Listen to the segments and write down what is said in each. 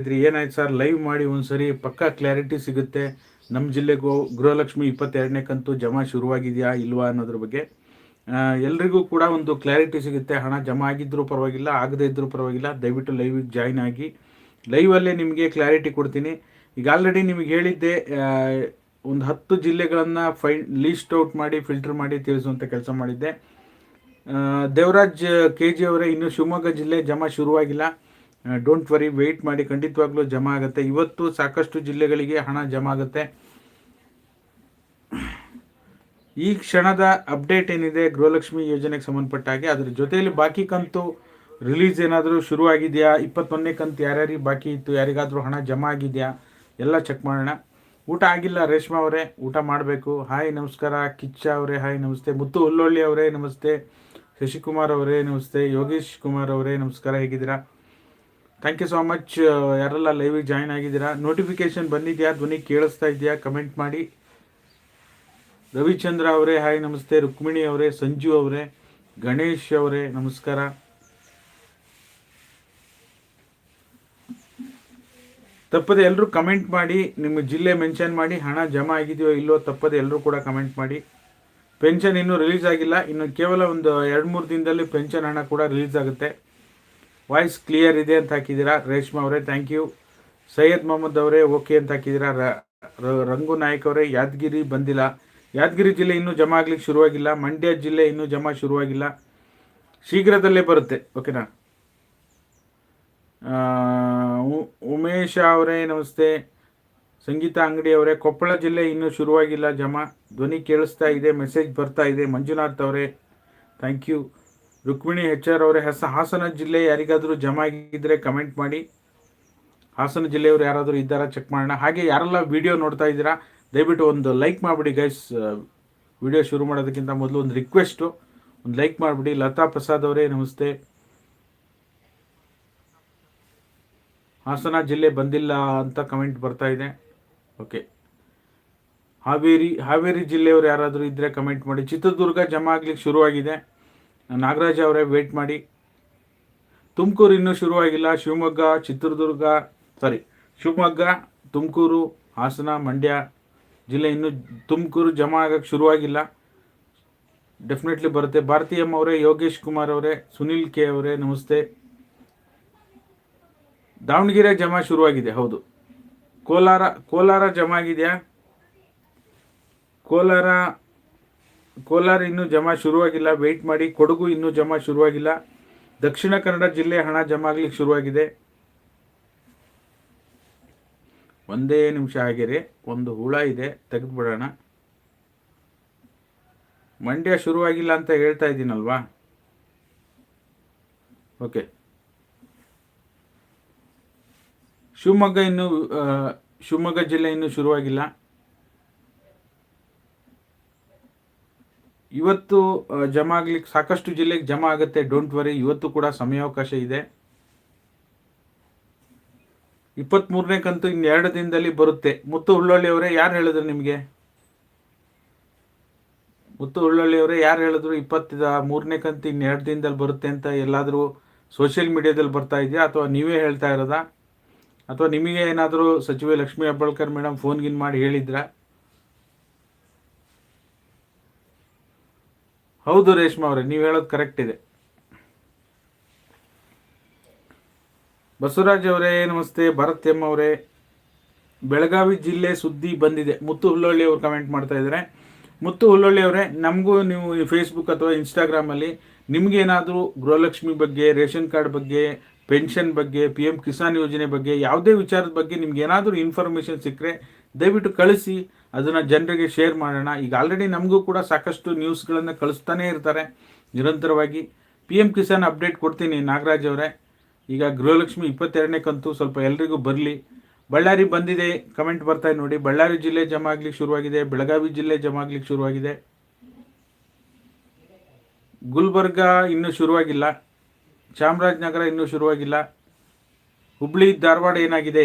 ಇದ್ರಿ, ಏನಾಯ್ತು sir? Live ಮಾಡಿ ಒಂದ್ಸರಿ ಪಕ್ಕಾ ಕ್ಲಾರಿಟಿ ಸಿಗುತ್ತೆ. ನಮ್ಮ ಜಿಲ್ಲೆಗೂ ಗೃಹಲಕ್ಷ್ಮಿ ಇಪ್ಪತ್ತೆರಡನೇ ಕಂತು ಜಮಾ ಶುರುವಾಗಿದೆಯಾ ಇಲ್ವಾ ಅನ್ನೋದ್ರ ಬಗ್ಗೆ ಎಲ್ರಿಗೂ ಕೂಡ ಒಂದು ಕ್ಲಾರಿಟಿ ಸಿಗುತ್ತೆ. ಹಣ ಜಮಾ ಆಗಿದ್ರೂ ಪರವಾಗಿಲ್ಲ, ಆಗದೇ ಇದ್ದರೂ ಪರವಾಗಿಲ್ಲ. ದಯವಿಟ್ಟು ಲೈವಿಗೆ ಜಾಯ್ನ್ ಆಗಿ. ಲೈವಲ್ಲೇ ನಿಮಗೆ ಕ್ಲಾರಿಟಿ ಕೊಡ್ತೀನಿ. ಈಗ ಆಲ್ರೆಡಿ ನಿಮಗೆ ಹೇಳಿದ್ದೆ ಒಂದು ಹತ್ತು ಜಿಲ್ಲೆಗಳನ್ನು ಫೈ ಲೀಸ್ಟ್ ಔಟ್ ಮಾಡಿ ಫಿಲ್ಟರ್ ಮಾಡಿ ತಿಳಿಸುವಂಥ ಕೆಲಸ ಮಾಡಿದ್ದೆ. ದೇವರಾಜ್ ಕೆ ಜಿ ಅವರೇ, ಇನ್ನು ಶಿವಮೊಗ್ಗ ಜಿಲ್ಲೆ ಜಮಾ ಶುರುವಾಗಿಲ್ಲ. ಡೋಂಟ್ ವರಿ ವೆಯ್ಟ್ ಮಾಡಿ, ಖಂಡಿತವಾಗ್ಲೂ ಜಮಾ ಆಗುತ್ತೆ. ಇವತ್ತು ಸಾಕಷ್ಟು ಜಿಲ್ಲೆಗಳಿಗೆ ಹಣ ಜಮಾ ಆಗುತ್ತೆ. ಈ ಕ್ಷಣದ ಅಪ್ಡೇಟ್ ಏನಿದೆ, ಗೃಹಲಕ್ಷ್ಮಿ ಯೋಜನೆಗೆ ಸಂಬಂಧಪಟ್ಟ ಹಾಗೆ, ಅದ್ರ ಜೊತೆಯಲ್ಲಿ ಬಾಕಿ ಕಂತು ರಿಲೀಸ್ ಏನಾದರೂ ಶುರುವಾಗಿದೆಯಾ ಇಪ್ಪತ್ತೊಂದನೇ ಕಂತು ಯಾರ್ಯಾರಿಗೆ ಬಾಕಿ ಇತ್ತು? ಯಾರಿಗಾದರೂ ಹಣ ಜಮಾ ಆಗಿದೆಯಾ? ಎಲ್ಲ ಚೆಕ್ ಮಾಡೋಣ. ಊಟ ಆಗಿಲ್ಲ ರೇಷ್ಮಾ ಅವರೇ, ಊಟ ಮಾಡಬೇಕು. ಹಾಯ್ ನಮಸ್ಕಾರ, ಕಿಚ್ಚ ಅವರೇ ಹಾಯ್ ನಮಸ್ತೆ. ಮುತ್ತು ಹುಲ್ಲೊಳ್ಳಿ ಅವರೇ, ನಮಸ್ತೆ. ಶಶಿಕುಮಾರ್ ಅವರೇ, ನಮಸ್ತೆ. ಯೋಗೇಶ್ ಕುಮಾರ್ ಅವರೇ, ನಮಸ್ಕಾರ, ಹೇಗಿದ್ದೀರಾ? ಥ್ಯಾಂಕ್ ಯು ಸೋ ಮಚ್ ಯಾರೆಲ್ಲ ಲೈವಿಗೆ ಜಾಯ್ನ್ ಆಗಿದ್ದೀರಾ? ನೋಟಿಫಿಕೇಶನ್ ಬಂದಿದೆಯಾ? ಧ್ವನಿ ಕೇಳಿಸ್ತಾ ಇದೆಯಾ? ಕಮೆಂಟ್ ಮಾಡಿ. ರವಿಚಂದ್ರ ಅವರೇ ಹಾಯ್ ನಮಸ್ತೆ. ರುಕ್ಮಿಣಿ ಅವರೇ, ಸಂಜು ಅವರೇ, ಗಣೇಶ್ ಅವರೇ, ನಮಸ್ಕಾರ. ತಪ್ಪದೆ ಎಲ್ಲರೂ ಕಮೆಂಟ್ ಮಾಡಿ, ನಿಮ್ಮ ಜಿಲ್ಲೆ ಮೆನ್ಷನ್ ಮಾಡಿ, ಹಣ ಜಮಾ ಆಗಿದೆಯೋ ಇಲ್ಲೋ ತಪ್ಪದೆ ಎಲ್ಲರೂ ಕೂಡ ಕಮೆಂಟ್ ಮಾಡಿ. ಪೆನ್ಷನ್ ಇನ್ನೂ ರಿಲೀಸ್ ಆಗಿಲ್ಲ. ಇನ್ನು ಕೇವಲ ಒಂದು ಎರಡು ಮೂರು ದಿನದಲ್ಲಿ ಪೆನ್ಷನ್ ಹಣ ಕೂಡ ರಿಲೀಸ್ ಆಗುತ್ತೆ. ವಾಯ್ಸ್ ಕ್ಲಿಯರ್ ಇದೆ ಅಂತ ಹಾಕಿದ್ದೀರಾ? ರೇಷ್ಮಾ ಅವರೇ ಥ್ಯಾಂಕ್ ಯು ಸೈಯದ್ ಮೊಹಮ್ಮದ್ ಅವರೇ ಓಕೆ ಅಂತ ಹಾಕಿದ್ದೀರಾ? ರಂಗು ನಾಯಕ್ ಅವರೇ, ಯಾದಗಿರಿ ಬಂದಿಲ್ಲ. ಯಾದಗಿರಿ ಜಿಲ್ಲೆ ಇನ್ನೂ ಜಮಾ ಆಗ್ಲಿಕ್ಕೆ ಶುರುವಾಗಿಲ್ಲ. ಮಂಡ್ಯ ಜಿಲ್ಲೆ ಇನ್ನೂ ಜಮಾ ಶುರುವಾಗಿಲ್ಲ. ಶೀಘ್ರದಲ್ಲೇ ಬರುತ್ತೆ ಓಕೆನಾ ಉಮೇಶ ಅವರೇ, ನಮಸ್ತೆ. ಸಂಗೀತ ಅಂಗಡಿ ಅವರೇ, ಕೊಪ್ಪಳ ಜಿಲ್ಲೆ ಇನ್ನೂ ಶುರುವಾಗಿಲ್ಲ ಜಮಾ. ಧ್ವನಿ ಕೇಳಿಸ್ತಾ ಇದೆ ಮೆಸೇಜ್ ಬರ್ತಾ ಇದೆ. ಮಂಜುನಾಥ್ ಅವರೇ thank you Rukmini H R ಅವರೇ ಹೆಸ ಹಾಸನ ಜಿಲ್ಲೆ ಯಾರಿಗಾದರೂ ಜಮಾ ಆಗಿದ್ದರೆ ಕಮೆಂಟ್ ಮಾಡಿ. ಹಾಸನ ಜಿಲ್ಲೆಯವರು ಯಾರಾದರೂ ಇದ್ದಾರಾ ಚೆಕ್ ಮಾಡೋಣ. ಹಾಗೆ ಯಾರೆಲ್ಲ ವಿಡಿಯೋ ನೋಡ್ತಾ ಇದ್ದೀರಾ, ದಯವಿಟ್ಟು ಒಂದು ಲೈಕ್ ಮಾಡಿಬಿಡಿ ಗೈಸ್ ವಿಡಿಯೋ ಶುರು ಮಾಡೋದಕ್ಕಿಂತ ಮೊದಲು ಒಂದು ರಿಕ್ವೆಸ್ಟು ಒಂದು ಲೈಕ್ ಮಾಡಿಬಿಡಿ. ಲತಾ ಪ್ರಸಾದ್ ಅವರೇ, ನಮಸ್ತೆ. ಹಾಸನ ಜಿಲ್ಲೆ ಬಂದಿಲ್ಲ ಅಂತ ಕಮೆಂಟ್ ಬರ್ತಾ ಇದೆ. ಓಕೆ. ಹಾವೇರಿ ಹಾವೇರಿ ಜಿಲ್ಲೆಯವರು ಯಾರಾದರೂ ಇದ್ದರೆ ಕಮೆಂಟ್ ಮಾಡಿ. ಚಿತ್ರದುರ್ಗ ಜಮಾ ಆಗ್ಲಿಕ್ಕೆ ಶುರುವಾಗಿದೆ. ನಾಗರಾಜ್ ಅವರೇ ವೇಟ್ ಮಾಡಿ. ತುಮಕೂರು ಇನ್ನೂ ಶುರುವಾಗಿಲ್ಲ. ಶಿವಮೊಗ್ಗ, ಚಿತ್ರದುರ್ಗ ಸಾರಿ ಶಿವಮೊಗ್ಗ, ತುಮಕೂರು, ಹಾಸನ, ಮಂಡ್ಯ ಜಿಲ್ಲೆ ಇನ್ನೂ ತುಮಕೂರು ಜಮಾ ಆಗೋಕ್ಕೆ ಶುರುವಾಗಿಲ್ಲ. ಡೆಫಿನೆಟ್ಲಿ ಬರುತ್ತೆ. ಭಾರತೀಯಮ್ಮ ಅವರೇ, ಯೋಗೇಶ್ ಕುಮಾರ್ ಅವರೇ, ಸುನಿಲ್ ಕೆ ಅವರೇ, ನಮಸ್ತೆ. ದಾವಣಗೆರೆ ಜಮಾ ಶುರುವಾಗಿದೆ, ಹೌದು. ಕೋಲಾರ ಕೋಲಾರ ಜಮಾ ಆಗಿದೆಯಾ? ಕೋಲಾರ ಕೋಲಾರ ಇನ್ನೂ ಜಮಾ ಶುರುವಾಗಿಲ್ಲ. ವೆಯ್ಟ್ ಮಾಡಿ. ಕೊಡಗು ಇನ್ನೂ ಜಮಾ ಶುರುವಾಗಿಲ್ಲ. ದಕ್ಷಿಣ ಕನ್ನಡ ಜಿಲ್ಲೆ ಹಣ ಜಮಾ ಆಗ್ಲಿಕ್ಕೆ ಶುರುವಾಗಿದೆ. ಒಂದೇ ನಿಮಿಷ ಆಗಿರಿ. ಒಂದು ಹುಳ ಇದೆ. ತೆಗೆದುಬಿಡೋಣ. ಮಂಡ್ಯ ಶುರುವಾಗಿಲ್ಲ ಅಂತ ಹೇಳ್ತಾ ಇದ್ದೀನಲ್ವಾ? ಓಕೆ ಶಿವಮೊಗ್ಗ ಇನ್ನೂ ಶಿವಮೊಗ್ಗ ಜಿಲ್ಲೆ ಇನ್ನೂ ಶುರುವಾಗಿಲ್ಲ. ಇವತ್ತು ಜಮಾ ಆಗ್ಲಿಕ್ಕೆ ಸಾಕಷ್ಟು ಜಿಲ್ಲೆಗೆ ಜಮಾ ಆಗುತ್ತೆ. ಡೋಂಟ್ ವರಿ ಇವತ್ತು ಕೂಡ ಸಮಯಾವಕಾಶ ಇದೆ. ಇಪ್ಪತ್ತ್ಮೂರನೇ ಕಂತು ಇನ್ನೆರಡು ದಿನದಲ್ಲಿ ಬರುತ್ತೆ. ಮುತ್ತು ಉಳ್ಳೊಳ್ಳಿ ಅವರೇ ಯಾರು ಹೇಳಿದ್ರು ನಿಮಗೆ? ಮುತ್ತು ಉಳ್ಳೊಳ್ಳಿ ಅವರೇ ಯಾರು ಹೇಳಿದ್ರು ಇಪ್ಪತ್ತ ಮೂರನೇ ಕಂತು ಇನ್ನೆರಡು ದಿನದಲ್ಲಿ ಬರುತ್ತೆ ಅಂತ ಎಲ್ಲಾದರೂ ಸೋಷಿಯಲ್ ಮೀಡಿಯಾದಲ್ಲಿ ಬರ್ತಾ ಇದೆಯಾ? ಅಥವಾ ನೀವೇ ಹೇಳ್ತಾ ಇರೋದಾ? ಅಥವಾ ನಿಮಗೆ ಏನಾದರೂ ಸಚಿವೆ ಲಕ್ಷ್ಮೀ ಹೆಬ್ಬಾಳ್ಕರ್ ಮೇಡಮ್ ಫೋನ್ಗಿನ್ ಮಾಡಿ ಹೇಳಿದ್ರಾ? ಹೌದು ರೇಷ್ಮಾ ಅವರೇ, ನೀವು ಹೇಳೋದು ಕರೆಕ್ಟ್ ಇದೆ. ಬಸವರಾಜ್ ಅವರೇ, ನಮಸ್ತೆ. ಭರತ್ ಎಂ ಅವರೇ. ಬೆಳಗಾವಿ ಜಿಲ್ಲೆ ಸುದ್ದಿ ಬಂದಿದೆ. ಮುತ್ತು ಹುಲ್ಲೊಳ್ಳಿ ಅವರು ಕಮೆಂಟ್ ಮಾಡ್ತಾ ಇದ್ದಾರೆ ಮುತ್ತು ಹುಲ್ಲೊಳ್ಳಿ ಅವರೇ, ನಮಗೂ ನೀವು ಫೇಸ್ಬುಕ್ ಅಥವಾ ಇನ್ಸ್ಟಾಗ್ರಾಮಲ್ಲಿ ನಿಮಗೇನಾದರೂ ಗೃಹಲಕ್ಷ್ಮಿ ಬಗ್ಗೆ, ರೇಷನ್ ಕಾರ್ಡ್ ಬಗ್ಗೆ, ಪೆನ್ಷನ್ ಬಗ್ಗೆ ಪಿ ಎಂ ಕಿಸಾನ್ ಯೋಜನೆ ಬಗ್ಗೆ, ಯಾವುದೇ ವಿಚಾರದ ಬಗ್ಗೆ ನಿಮ್ಗೆ ಏನಾದರೂ ಇನ್ಫಾರ್ಮೇಷನ್ ಸಿಕ್ಕರೆ ದಯವಿಟ್ಟು ಕಳಿಸಿ. ಅದನ್ನು ಜನರಿಗೆ ಶೇರ್ ಮಾಡೋಣ. ಈಗ ಆಲ್ರೆಡಿ ನಮಗೂ ಕೂಡ ಸಾಕಷ್ಟು ನ್ಯೂಸ್ಗಳನ್ನು ಕಳಿಸ್ತಾನೇ ಇರ್ತಾರೆ. ನಿರಂತರವಾಗಿ. ಪಿ ಎಂ ಕಿಸಾನ್ ಅಪ್ಡೇಟ್ ಕೊಡ್ತೀನಿ ನಾಗರಾಜ್ ಅವರೇ. ಈಗ ಗೃಹಲಕ್ಷ್ಮಿ ಇಪ್ಪತ್ತೆರಡನೇ ಕಂತು ಸ್ವಲ್ಪ ಎಲ್ರಿಗೂ ಬರಲಿ. ಬಳ್ಳಾರಿ ಬಂದಿದೆ. ಕಮೆಂಟ್ ಬರ್ತಾ ನೋಡಿ. ಬಳ್ಳಾರಿ ಜಿಲ್ಲೆ ಜಮಾ ಆಗ್ಲಿಕ್ಕೆ ಶುರುವಾಗಿದೆ. ಬೆಳಗಾವಿ ಜಿಲ್ಲೆ ಜಮಾ ಆಗ್ಲಿಕ್ಕೆ ಶುರುವಾಗಿದೆ. ಗುಲ್ಬರ್ಗ ಇನ್ನೂ ಶುರುವಾಗಿಲ್ಲ. ಚಾಮರಾಜನಗರ ಇನ್ನೂ ಶುರುವಾಗಿಲ್ಲ. ಹುಬ್ಳಿ, ಧಾರವಾಡ ಏನಾಗಿದೆ?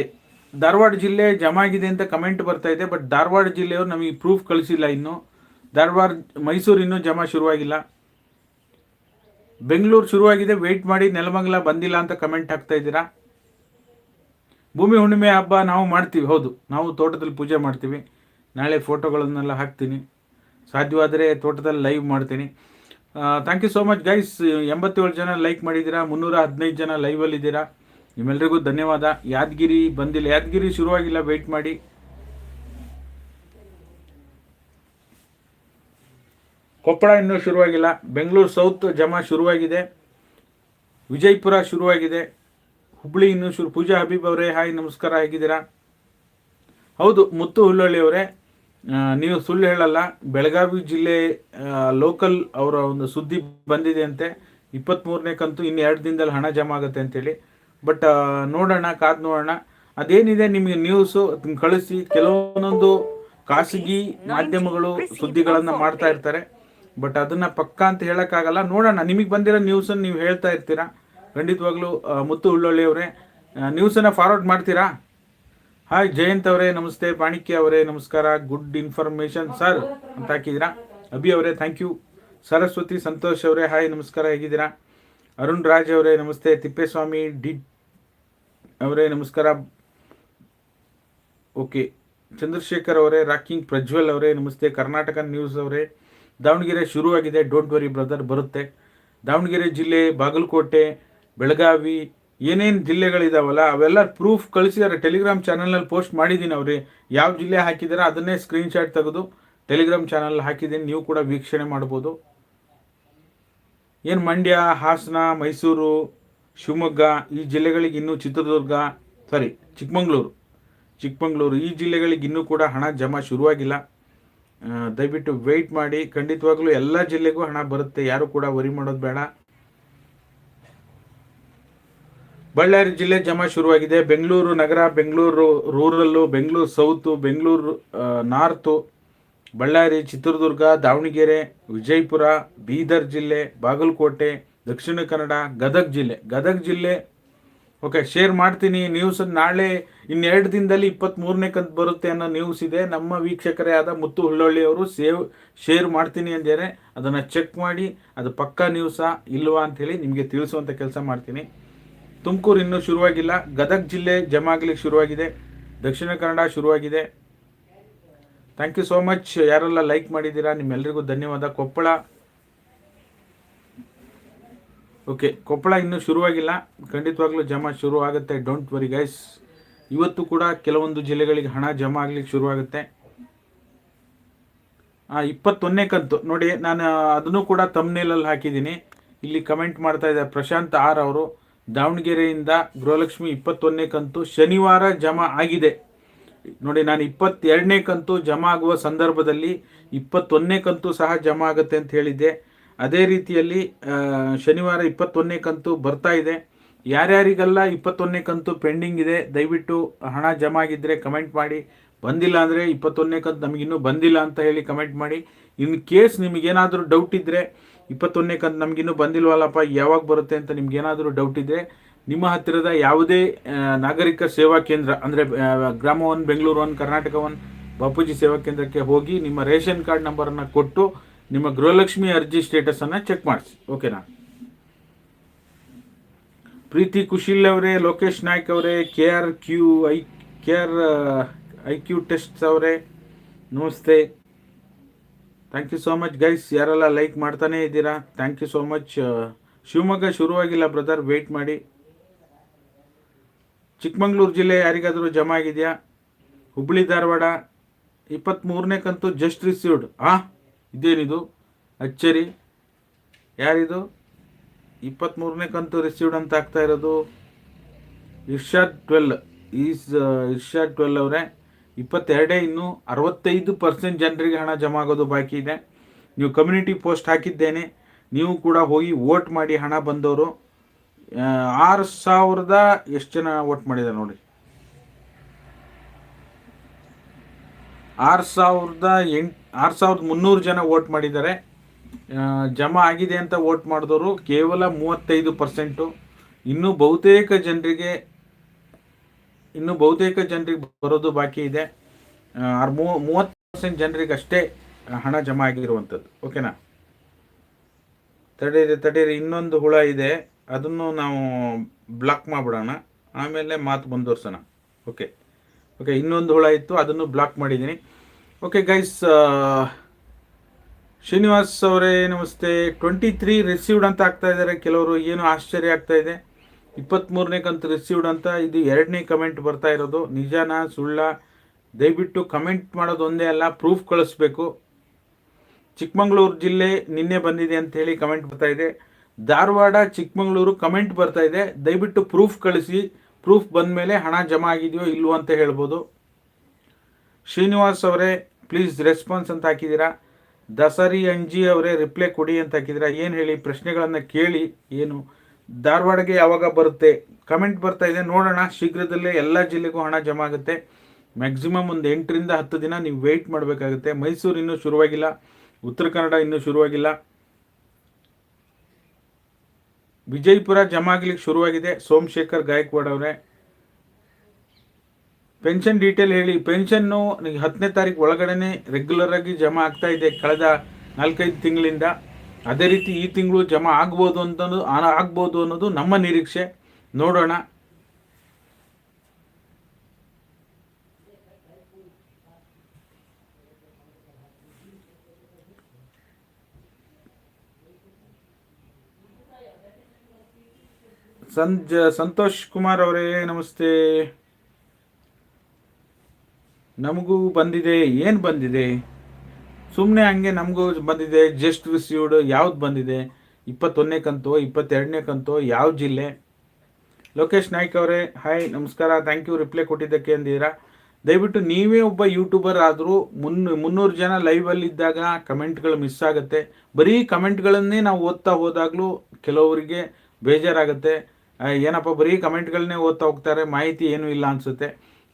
ಧಾರವಾಡ ಜಿಲ್ಲೆ ಜಮಾಗಿದೆ ಅಂತ ಕಮೆಂಟ್ ಬರ್ತಾ ಇದೆ ಬಟ್ ಧಾರವಾಡ ಜಿಲ್ಲೆಯವರು ನಮಗೆ ಪ್ರೂಫ್ ಕಳಿಸಿಲ್ಲ ಇನ್ನು. ಧಾರವಾಡ, ಮೈಸೂರು ಇನ್ನೂ ಜಮಾ ಶುರುವಾಗಿಲ್ಲ. ಬೆಂಗಳೂರು ಶುರುವಾಗಿದೆ ವೆಯ್ಟ್ ಮಾಡಿ ನೆಲಮಂಗಲ ಬಂದಿಲ್ಲ ಅಂತ ಕಮೆಂಟ್ ಹಾಕ್ತಾ ಇದ್ದೀರಾ? ಭೂಮಿ ಹುಣ್ಣಿಮೆ ಹಬ್ಬ ನಾವು ಮಾಡ್ತೀವಿ, ಹೌದು. ನಾವು ತೋಟದಲ್ಲಿ ಪೂಜೆ ಮಾಡ್ತೀವಿ. ನಾಳೆ ಫೋಟೋಗಳನ್ನೆಲ್ಲ ಹಾಕ್ತೀನಿ. ಸಾಧ್ಯವಾದರೆ ತೋಟದಲ್ಲಿ ಲೈವ್ ಮಾಡ್ತೀನಿ. Thank you so much guys ಎಂಬತ್ತೇಳು ಜನ ಲೈಕ್ ಮಾಡಿದ್ದೀರಾ? ಮುನ್ನೂರ ಹದಿನೈದು ಜನ ಲೈವಲ್ಲಿದ್ದೀರಾ ನಿಮ್ಮೆಲ್ರಿಗೂ ಧನ್ಯವಾದ. ಯಾದಗಿರಿ ಬಂದಿಲ್ಲ. ಯಾದಗಿರಿ ಶುರುವಾಗಿಲ್ಲ ವೆಯ್ಟ್ ಮಾಡಿ. ಕೊಪ್ಪಳ ಇನ್ನೂ ಶುರುವಾಗಿಲ್ಲ. ಬೆಂಗಳೂರು ಸೌತ್ ಜಮಾ ಶುರುವಾಗಿದೆ. ವಿಜಯಪುರ ಶುರುವಾಗಿದೆ. ಹುಬ್ಳಿ ಇನ್ನೂ ಶುರು ಪೂಜಾ ಹಬೀಬ್ ಅವರೇ, ಹಾಯ್, ನಮಸ್ಕಾರ, ಹೇಗಿದ್ದೀರಾ? ಹೌದು, ಮುತ್ತು ಹುಲ್ಲಳ್ಳಿ ಅವರೇ. ನೀವು ಸುಳ್ಳು ಹೇಳಲ್ಲ. ಬೆಳಗಾವಿ ಜಿಲ್ಲೆ ಲೋಕಲ್ ಅವರ ಒಂದು ಸುದ್ದಿ ಬಂದಿದೆ ಅಂತೆ. ಇಪ್ಪತ್ತ್ಮೂರನೇ ಕಂತು ಇನ್ನು ಎರಡು ದಿನದಲ್ಲಿ ಹಣ ಜಮಾ ಆಗುತ್ತೆ ಅಂತೇಳಿ. ಬಟ್ ನೋಡೋಣ ಕಾದು ನೋಡೋಣ. ಅದೇನಿದೆ ನಿಮಗೆ ನ್ಯೂಸು ಕಳಿಸಿ. ಕೆಲವೊಂದೊಂದು ಖಾಸಗಿ ಮಾಧ್ಯಮಗಳು ಸುದ್ದಿಗಳನ್ನು ಮಾಡ್ತಾ ಇರ್ತಾರೆ. ಬಟ್ ಅದನ್ನ ಪಕ್ಕ ಅಂತ ಹೇಳೋಕ್ಕಾಗಲ್ಲ. ನೋಡೋಣ ನಿಮಗೆ ಬಂದಿರೋ ನ್ಯೂಸನ್ನು ನೀವು ಹೇಳ್ತಾ ಇರ್ತೀರಾ? ಖಂಡಿತವಾಗ್ಲೂ ಮುತ್ತು ಉಳ್ಳೊಳ್ಳಿ ಅವರೇ ನ್ಯೂಸನ್ನು ಫಾರ್ವರ್ಡ್ ಮಾಡ್ತೀರಾ? ಹಾಯ್ ಜಯಂತ್ ಅವರೇ ನಮಸ್ತೆ. ಪಾಣಿಕ್ಯ ಅವರೇ ನಮಸ್ಕಾರ. ಗುಡ್ ಇನ್ಫಾರ್ಮೇಶನ್ ಸರ್ ಅಂತ ಹಾಕಿದ್ದೀರಾ? ಅಭಿ ಅವರೇ ಥ್ಯಾಂಕ್ ಯು ಸರಸ್ವತಿ ಸಂತೋಷ್ ಅವರೇ ಹಾಯ್ ನಮಸ್ಕಾರ. ಹೇಗಿದ್ದೀರಾ? ಅರುಣ್ ರಾಜ್ ಅವರೇ ನಮಸ್ತೆ. ತಿಪ್ಪೇಸ್ವಾಮಿ ಡಿ ಅವರೇ, ನಮಸ್ಕಾರ. ಓಕೆ. ಚಂದ್ರಶೇಖರ್ ಅವರೇ, ರಾಕಿಂಗ್ ಪ್ರಜ್ವಲ್ ಅವರೇ, ನಮಸ್ತೆ. ಕರ್ನಾಟಕ ನ್ಯೂಸ್ ಅವರೇ, ದಾವಣಗೆರೆ ಶುರುವಾಗಿದೆ. ಡೋಂಟ್ ವರಿ ಬ್ರದರ್ ಬರುತ್ತೆ. ದಾವಣಗೆರೆ ಜಿಲ್ಲೆ, ಬಾಗಲಕೋಟೆ, ಬೆಳಗಾವಿ, ಏನೇನು ಜಿಲ್ಲೆಗಳಿದಾವಲ್ಲ, ಅವೆಲ್ಲ ಪ್ರೂಫ್ ಕಳಿಸಿದ್ದಾರೆ ಟೆಲಿಗ್ರಾಮ್ ಚಾನಲ್ನಲ್ಲಿ ಪೋಸ್ಟ್ ಮಾಡಿದ್ದೀನಿ ಅವರೇ. ಯಾವ ಜಿಲ್ಲೆ ಹಾಕಿದಾರೆ ಅದನ್ನೇ ಸ್ಕ್ರೀನ್ಶಾಟ್ ತೆಗೆದು ಟೆಲಿಗ್ರಾಮ್ ಚಾನಲ್ ಹಾಕಿದ್ದೀನಿ ನೀವು ಕೂಡ ವೀಕ್ಷಣೆ ಮಾಡ್ಬೋದು. ಏನು ಮಂಡ್ಯ, ಹಾಸನ, ಮೈಸೂರು ಶಿವಮೊಗ್ಗ, ಈ ಜಿಲ್ಲೆಗಳಿಗೆ ಇನ್ನೂ ಚಿತ್ರದುರ್ಗ ಸಾರಿ ಚಿಕ್ಕಮಂಗ್ಳೂರು. ಚಿಕ್ಕಮಂಗ್ಳೂರು, ಈ ಜಿಲ್ಲೆಗಳಿಗೆ ಇನ್ನೂ ಕೂಡ ಹಣ ಜಮಾ ಶುರುವಾಗಿಲ್ಲ. ದಯವಿಟ್ಟು ವೆಯ್ಟ್ ಮಾಡಿ. ಖಂಡಿತವಾಗಲೂ ಎಲ್ಲ ಜಿಲ್ಲೆಗೂ ಹಣ ಬರುತ್ತೆ. ಯಾರು ಕೂಡ ವರಿ ಮಾಡೋದು ಬೇಡ. ಬಳ್ಳಾರಿ ಜಿಲ್ಲೆ ಜಮಾ ಶುರುವಾಗಿದೆ. ಬೆಂಗಳೂರು ನಗರ, Bengaluru rural, Bengaluru south, Bengaluru north, Ballari, Chitradurga, Davanagere, Vijayapura, Bidar ಜಿಲ್ಲೆ, ಬಾಗಲಕೋಟೆ ದಕ್ಷಿಣ ಕನ್ನಡ, ಗದಗ ಜಿಲ್ಲೆ. ಗದಗ ಜಿಲ್ಲೆ, ಓಕೆ ಶೇರ್ ಮಾಡ್ತೀನಿ. ನ್ಯೂಸ್ ನಾಳೆ, ಇನ್ನೆರಡು ದಿನದಲ್ಲಿ ಇಪ್ಪತ್ತ್ಮೂರನೇ ಕಂತು ಬರುತ್ತೆ ಅನ್ನೋ ನ್ಯೂಸ್ ಇದೆ. ನಮ್ಮ ವೀಕ್ಷಕರೇ ಆದ ಮುತ್ತು ಹುಳ್ಳೊಳ್ಳಿ ಅವರು ಸೇವ್ ಶೇರ್ ಮಾಡ್ತೀನಿ ಅಂದರೆ ಅದನ್ನು ಚೆಕ್ ಮಾಡಿ, ಅದು ಪಕ್ಕಾ ನ್ಯೂಸಾ ಇಲ್ವಾ ಅಂಥೇಳಿ ನಿಮಗೆ ತಿಳಿಸುವಂಥ ಕೆಲಸ ಮಾಡ್ತೀನಿ. ತುಮಕೂರು ಇನ್ನೂ ಶುರುವಾಗಿಲ್ಲ. ಗದಗ ಜಿಲ್ಲೆ ಜಮಾ ಆಗ್ಲಿಕ್ಕೆ ಶುರುವಾಗಿದೆ. ದಕ್ಷಿಣ ಕನ್ನಡ ಶುರುವಾಗಿದೆ. ಥ್ಯಾಂಕ್ ಯು ಸೋ ಮಚ್ ಯಾರೆಲ್ಲ ಲೈಕ್ ಮಾಡಿದ್ದೀರಾ ನಿಮ್ಮೆಲ್ಲರಿಗೂ ಧನ್ಯವಾದ. ಕೊಪ್ಪಳ ಓಕೆ ಕೊಪ್ಪಳ ಇನ್ನೂ ಶುರುವಾಗಿಲ್ಲ. ಖಂಡಿತವಾಗ್ಲೂ ಜಮಾ ಶುರು ಆಗುತ್ತೆ. ಡೋಂಟ್ ವರಿ ಗೈಸ್ ಇವತ್ತು ಕೂಡ ಕೆಲವೊಂದು ಜಿಲ್ಲೆಗಳಿಗೆ ಹಣ ಜಮಾ ಆಗ್ಲಿಕ್ಕೆ ಶುರುವಾಗುತ್ತೆ. ಇಪ್ಪತ್ತೊಂದನೇ ಕಂತು. ನೋಡಿ, ನಾನು ಅದನ್ನು ಕೂಡ ತಮ್ನೇಲಲ್ಲಿ ಹಾಕಿದ್ದೀನಿ. ಇಲ್ಲಿ ಕಮೆಂಟ್ ಮಾಡ್ತಾ ಇದ್ದಾರೆ ಪ್ರಶಾಂತ್ ಆರ್ ಅವರು. ದಾವಣಗೆರೆಯಿಂದ ಗೃಹಲಕ್ಷ್ಮಿ ಇಪ್ಪತ್ತೊಂದನೇ ಕಂತು. ಶನಿವಾರ ಜಮಾ ಆಗಿದೆ. ನೋಡಿ, ನಾನು ಇಪ್ಪತ್ತೆರಡನೇ ಕಂತು ಜಮಾ ಆಗುವ ಸಂದರ್ಭದಲ್ಲಿ ಇಪ್ಪತ್ತೊಂದನೇ ಕಂತು ಸಹ ಜಮಾ ಆಗುತ್ತೆ ಅಂತ ಹೇಳಿದ್ದೆ. ಅದೇ ರೀತಿಯಲ್ಲಿ ಶನಿವಾರ ಇಪ್ಪತ್ತೊಂದನೇ ಕಂತು ಬರ್ತಾ ಇದೆ. ಯಾರ್ಯಾರಿಗೆಲ್ಲ ಇಪ್ಪತ್ತೊಂದನೇ ಕಂತು ಪೆಂಡಿಂಗ್ ಇದೆ, ದಯವಿಟ್ಟು ಹಣ ಜಮಾ ಆಗಿದ್ದರೆ ಕಮೆಂಟ್ ಮಾಡಿ. ಬಂದಿಲ್ಲ ಅಂದರೆ ಇಪ್ಪತ್ತೊಂದನೇ ಕಂತು ನಮಗಿನ್ನೂ ಬಂದಿಲ್ಲ ಅಂತ ಹೇಳಿ ಕಮೆಂಟ್ ಮಾಡಿ. ಇನ್ ಕೇಸ್ ನಿಮಗೇನಾದರೂ ಡೌಟ್ ಇದ್ದರೆ ಇಪ್ಪತ್ತೊಂದನೇ ಕಂತು ನಮಗಿನ್ನೂ ಬಂದಿಲ್ವಲ್ಲಪ್ಪ, ಯಾವಾಗ ಬರುತ್ತೆ ಅಂತ ನಿಮ್ಗೇನಾದರೂ ಡೌಟ್ ಇದ್ದರೆ ನಿಮ್ಮ ಹತ್ತಿರದ ಯಾವುದೇ ನಾಗರಿಕ ಸೇವಾ ಕೇಂದ್ರ ಅಂದರೆ Grama one, Bengaluru one, Karnataka one, Bapuji ಸೇವಾ ಕೇಂದ್ರಕ್ಕೆ ಹೋಗಿ ನಿಮ್ಮ ರೇಷನ್ ಕಾರ್ಡ್ ನಂಬರನ್ನು ಕೊಟ್ಟು ನಿಮ್ಮ ಗೃಹಲಕ್ಷ್ಮಿ ಅರ್ಜಿ ಸ್ಟೇಟಸನ್ನು ಚೆಕ್ ಮಾಡಿಸಿ. ಓಕೆನಾ ಪ್ರೀತಿ ಕುಶಿಲ್ ಅವರೇ, ಲೋಕೇಶ್ ನಾಯ್ಕ್ ಅವರೇ K R Q I K R I Q test ಅವರೇ, ನಮಸ್ತೆ. Thank you so much guys ಯಾರೆಲ್ಲ ಲೈಕ್ ಮಾಡ್ತಾನೇ ಇದ್ದೀರಾ? Thank you so much Shivamogga ಶುರುವಾಗಿಲ್ಲ brother wait ಮಾಡಿ. ಚಿಕ್ಕಮಂಗ್ಳೂರು ಜಿಲ್ಲೆ ಯಾರಿಗಾದರೂ ಜಮಾ ಆಗಿದೆಯಾ? ಹುಬ್ಬಳ್ಳಿ ಧಾರವಾಡ ಇಪ್ಪತ್ತ್ಮೂರನೇ ಕಂತು ಜಸ್ಟ್ ರಿಸೀವ್ಡ್ ಆ? ಇದೇನಿದು? ಅಚ್ಚರಿ. ಯಾರಿದು? ಇಪ್ಪತ್ತ್ಮೂರನೇ ಕಂತು ರಿಸೀವ್ಡ್ ಅಂತ ಆಗ್ತಾ ಇರೋದು. Irshad twelve, is Irshad twelve ಅವರೇ, ಇಪ್ಪತ್ತೆರಡೇ ಇನ್ನು ಅರವತ್ತೈದು ಪರ್ಸೆಂಟ್ ಜನರಿಗೆ ಹಣ ಜಮಾ ಆಗೋದು ಬಾಕಿ ಇದೆ. ನೀವು ಕಮ್ಯುನಿಟಿ ಪೋಸ್ಟ್ ಹಾಕಿದ್ದೇನೆ. ನೀವು ಕೂಡ ಹೋಗಿ ವೋಟ್ ಮಾಡಿ ಹಣ ಬಂದವರು. ಆರು ಸಾವಿರದ ಎಷ್ಟು ಜನ ವೋಟ್ ಮಾಡಿದ್ದಾರೆ ನೋಡಿ. ಆರು ಸಾವಿರದ ಎಂಟು, ಆರು ಸಾವಿರದ ಮುನ್ನೂರು ಜನ ವೋಟ್ ಮಾಡಿದ್ದಾರೆ. ಜಮಾ ಆಗಿದೆ ಅಂತ ವೋಟ್ ಮಾಡಿದವರು ಕೇವಲ ಮೂವತ್ತೈದು ಪರ್ಸೆಂಟು. ಇನ್ನೂ ಬಹುತೇಕ ಜನರಿಗೆ, ಇನ್ನು ಬಹುತೇಕ ಜನರಿಗೆ ಬರೋದು ಬಾಕಿ ಇದೆ. ಆರು ಮೂ- ಮೂವತ್ತು ಪರ್ಸೆಂಟ್ ಜನರಿಗೆ ಅಷ್ಟೇ ಹಣ ಜಮಾ ಆಗಿರುವಂಥದ್ದು. ಓಕೆನಾ? ತಡೀರಿ ತಡೀರಿ, ಇನ್ನೊಂದು ಹುಳ ಇದೆ. ಅದನ್ನು ನಾವು ಬ್ಲಾಕ್ ಮಾಡಿಬಿಡೋಣ. ಆಮೇಲೆ ಮಾತು ಮುಂದುವರ್ಸೋಣ. ಓಕೆ. ಓಕೆ ಇನ್ನೊಂದು ಹುಳ ಇತ್ತು, ಅದನ್ನು ಬ್ಲಾಕ್ ಮಾಡಿದ್ದೀನಿ. ಓಕೆ ಗೈಸ್ ಶ್ರೀನಿವಾಸ್ ಅವರೇ, ನಮಸ್ತೆ. ಟ್ವೆಂಟಿ ತ್ರೀ ರಿಸೀವ್ಡ್ ಅಂತ ಆಗ್ತಾ ಇದ್ದಾರೆ. ಕೆಲವರು ಏನು ಆಶ್ಚರ್ಯ ಆಗ್ತಾ ಇದೆ. ಇಪ್ಪತ್ತ್ಮೂರನೇ ಕಂತು ರಿಸೀವ್ಡ್ ಅಂತ, ಇದು ಎರಡನೇ ಕಮೆಂಟ್ ಬರ್ತಾ ಇರೋದು. ನಿಜಾನ, ಸುಳ್ಳ? ದಯವಿಟ್ಟು ಕಮೆಂಟ್ ಮಾಡೋದು ಒಂದೇ ಅಲ್ಲ ಪ್ರೂಫ್ ಕಳಿಸ್ಬೇಕು. ಚಿಕ್ಕಮಗಳೂರು ಜಿಲ್ಲೆ ನಿನ್ನೆ ಬಂದಿದೆ ಅಂತ ಹೇಳಿ ಕಮೆಂಟ್ ಬರ್ತಾ ಇದೆ. ಧಾರವಾಡ, ಚಿಕ್ಕಮಗಳೂರು ಕಮೆಂಟ್ ಬರ್ತಾ ಇದೆ. ದಯವಿಟ್ಟು ಪ್ರೂಫ್ ಕಳಿಸಿ. ಪ್ರೂಫ್ ಬಂದ ಮೇಲೆ ಹಣ ಜಮಾ ಆಗಿದೆಯೋ ಇಲ್ವೋ ಅಂತ ಹೇಳ್ಬೋದು. ಶ್ರೀನಿವಾಸ್ ಅವರೇ ಪ್ಲೀಸ್ ರೆಸ್ಪಾನ್ಸ್ ಅಂತ ಹಾಕಿದ್ದೀರಾ? ದಸರಿ ಅಂಜಿ ಅವರೇ ರಿಪ್ಲೈ ಕೊಡಿ ಅಂತ ಹಾಕಿದ್ದೀರಾ? ಏನು ಹೇಳಿ, ಪ್ರಶ್ನೆಗಳನ್ನು ಕೇಳಿ, ಏನು? ಧಾರವಾಡಗೆ ಯಾವಾಗ ಬರುತ್ತೆ? ಕಮೆಂಟ್ ಬರ್ತಾ ಇದೆ, ನೋಡೋಣ. ಶೀಘ್ರದಲ್ಲೇ ಎಲ್ಲ ಜಿಲ್ಲೆಗೂ ಹಣ ಜಮಾ ಆಗುತ್ತೆ. ಮ್ಯಾಕ್ಸಿಮಮ್ ಒಂದು ಎಂಟರಿಂದ ಹತ್ತು ದಿನ ನೀವು ವೆಯ್ಟ್ ಮಾಡಬೇಕಾಗುತ್ತೆ. ಮೈಸೂರು ಇನ್ನೂ ಶುರುವಾಗಿಲ್ಲ. ಉತ್ತರ ಕನ್ನಡ ಇನ್ನೂ ಶುರುವಾಗಿಲ್ಲ. ವಿಜಯಪುರ ಜಮಾ ಆಗ್ಲಿಕ್ಕೆ ಶುರುವಾಗಿದೆ. ಸೋಮಶೇಖರ್ ಗಾಯಕ್ವಾಡ್ ಅವರೇ. ಪೆನ್ಷನ್ ಡೀಟೇಲ್ ಹೇಳಿ. ಪೆನ್ಷನ್ನು ಹತ್ತನೇ ತಾರೀಕು ಒಳಗಡೆನೆ ರೆಗ್ಯುಲರ್ ಆಗಿ ಜಮಾ ಆಗ್ತಾ ಇದೆ ಕಳೆದ ನಾಲ್ಕೈದು ತಿಂಗಳಿಂದ. ಅದೇ ರೀತಿ ಈ ತಿಂಗಳು ಜಮಾ ಆಗ್ಬೋದು ಅಂತ ಆಗ್ಬೋದು ಅನ್ನೋದು ನಮ್ಮ ನಿರೀಕ್ಷೆ. ನೋಡೋಣ. ಸಂಜ, ಸಂತೋಷ್ ಕುಮಾರ್ ಅವರೇ, ನಮಸ್ತೆ. ನಮಗೂ ಬಂದಿದೆ, ಏನು ಬಂದಿದೆ? ಸುಮ್ಮನೆ ಹಂಗೆ ನಮಗೂ ಬಂದಿದೆ ಜಸ್ಟ್ ರಿಸೀವ್ಡ್ ಯಾವ್ದು ಬಂದಿದೆ? ಇಪ್ಪತ್ತೊಂದನೇ ಕಂತು, ಇಪ್ಪತ್ತೆರಡನೇ ಕಂತು, ಯಾವ ಜಿಲ್ಲೆ? ಲೋಕೇಶ್ ನಾಯ್ಕ್ ಅವರೇ ಹಾಯ್ ನಮಸ್ಕಾರ ಥ್ಯಾಂಕ್ ಯು ರಿಪ್ಲೈ ಕೊಟ್ಟಿದ್ದಕ್ಕೆ ಅಂದಿದ್ದೀರಾ? ದಯವಿಟ್ಟು ನೀವೇ ಒಬ್ಬ ಯೂಟ್ಯೂಬರ್ ಆದರೂ ಮುನ್ನ ಮುನ್ನೂರು ಜನ ಲೈವಲ್ಲಿ ಇದ್ದಾಗ ಕಮೆಂಟ್ಗಳು ಮಿಸ್ ಆಗುತ್ತೆ. ಬರೀ ಕಮೆಂಟ್ಗಳನ್ನೇ ನಾವು ಓದ್ತಾ ಹೋದಾಗಲೂ ಕೆಲವರಿಗೆ ಬೇಜಾರಾಗುತ್ತೆ. ಏನಪ್ಪ ಬರೀ ಕಮೆಂಟ್ಗಳನ್ನೇ ಓದ್ತಾ ಹೋಗ್ತಾರೆ ಮಾಹಿತಿ ಏನೂ ಇಲ್ಲ ಅನಿಸುತ್ತೆ.